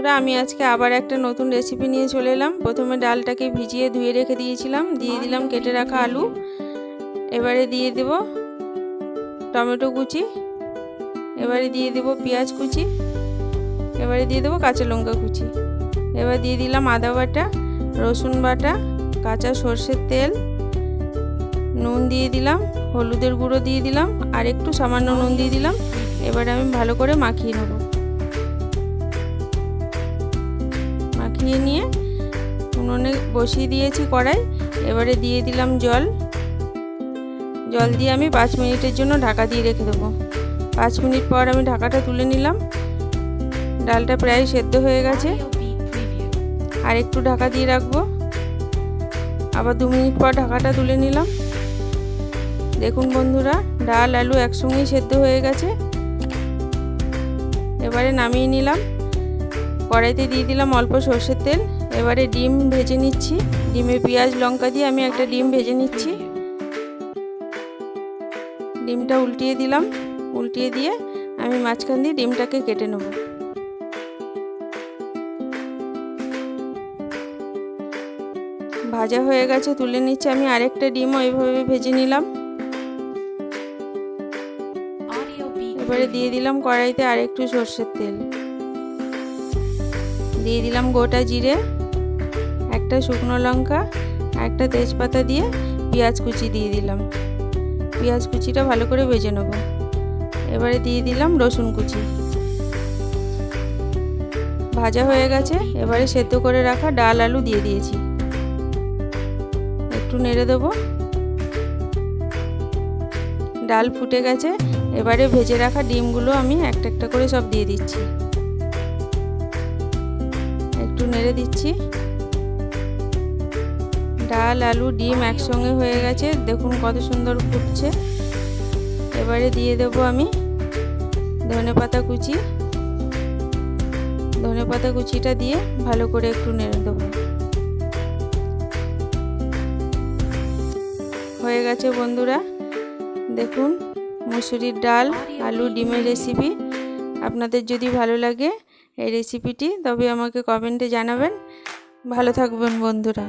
বন্ধুরা, আমি আজকে আবার একটা নতুন রেসিপি নিয়ে চলে এলাম। প্রথমে ডালটাকে ভিজিয়ে ধুয়ে রেখে দিয়েছিলাম। দিয়ে দিলাম কেটে রাখা আলু। এবারে দিয়ে দেব টমেটো কুচি। এবারে দিয়ে দেব পেঁয়াজ কুচি। এবারে দিয়ে দেবো কাঁচা লঙ্কা কুচি। এবার দিয়ে দিলাম আদা বাটা, রসুন বাটা, কাঁচা সর্ষের তেল। নুন দিয়ে দিলাম, হলুদের গুঁড়ো দিয়ে দিলাম, আর একটু সামান্য নুন দিয়ে দিলাম। এবারে আমি ভালো করে মাখিয়ে নেব। মাখিয়ে নিয়ে উনুনে বসিয়ে দিয়েছি কড়াই। এবারে দিয়ে দিলাম জল। জল দিয়ে আমি পাঁচ মিনিটের জন্য ঢাকা দিয়ে রেখে দেবো। পাঁচ মিনিট পর আমি ঢাকাটা তুলে নিলাম। ডালটা প্রায় সেদ্ধ হয়ে গেছে। আর একটু ঢাকা দিয়ে রাখব। আবার দু মিনিট পর ঢাকাটা তুলে নিলাম। দেখুন বন্ধুরা, ডাল, আলু একসঙ্গেই সেদ্ধ হয়ে গেছে। এবারে নামিয়ে নিলাম। কড়াইতে দিয়ে দিলাম অল্প সর্ষের তেল। এবারে ডিম ভেজে নিচ্ছি। ডিমে পেঁয়াজ, লঙ্কা দিয়ে আমি একটা ডিম ভেজে নিচ্ছি। ডিমটা উল্টিয়ে দিলাম। উল্টিয়ে দিয়ে আমি মাঝখান দিয়ে ডিমটাকে কেটে নেব। ভাজা হয়ে গেছে, তুলে নিচ্ছি। আমি আরেকটা ডিমও এইভাবে ভেজে নিলাম। এবারে দিয়ে দিলাম কড়াইতে আরেকটু সর্ষের তেল। দিয়ে দিলাম গোটা জিরে, একটা শুকনো লঙ্কা, একটা তেজপাতা দিয়ে পেঁয়াজ কুচি দিয়ে দিলাম। পেঁয়াজ কুচিটা ভালো করে ভেজে নেব। এবারে দিয়ে দিলাম রসুন কুচি। ভাজা হয়ে গেছে, এবারে সেদ্ধ করে রাখা ডাল আলু দিয়ে দিয়েছি। একটু নেড়ে দেবো। ডাল ফুটে গেছে, এবারে ভেজে রাখা ডিমগুলো আমি একটা একটা করে সব দিয়ে দিচ্ছি। একটু নেড়ে দিচ্ছি। ডাল, আলু, ডিম একসঙ্গে হয়ে গেছে। দেখুন কত সুন্দর ফুটছে। এবারে দিয়ে দেব আমি ধনে পাতা কুচি। ধনে পাতা কুচিটা দিয়ে ভালো করে একটু নেড়ে দেবো। হয়ে গেছে বন্ধুরা। দেখুন, মুসুরির ডাল, আলু, ডিমের রেসিপি আপনাদের যদি ভালো লাগে এই রেসিপিটি তবে আমাকে কমেন্টে জানাবেন। ভালো থাকবেন বন্ধুরা।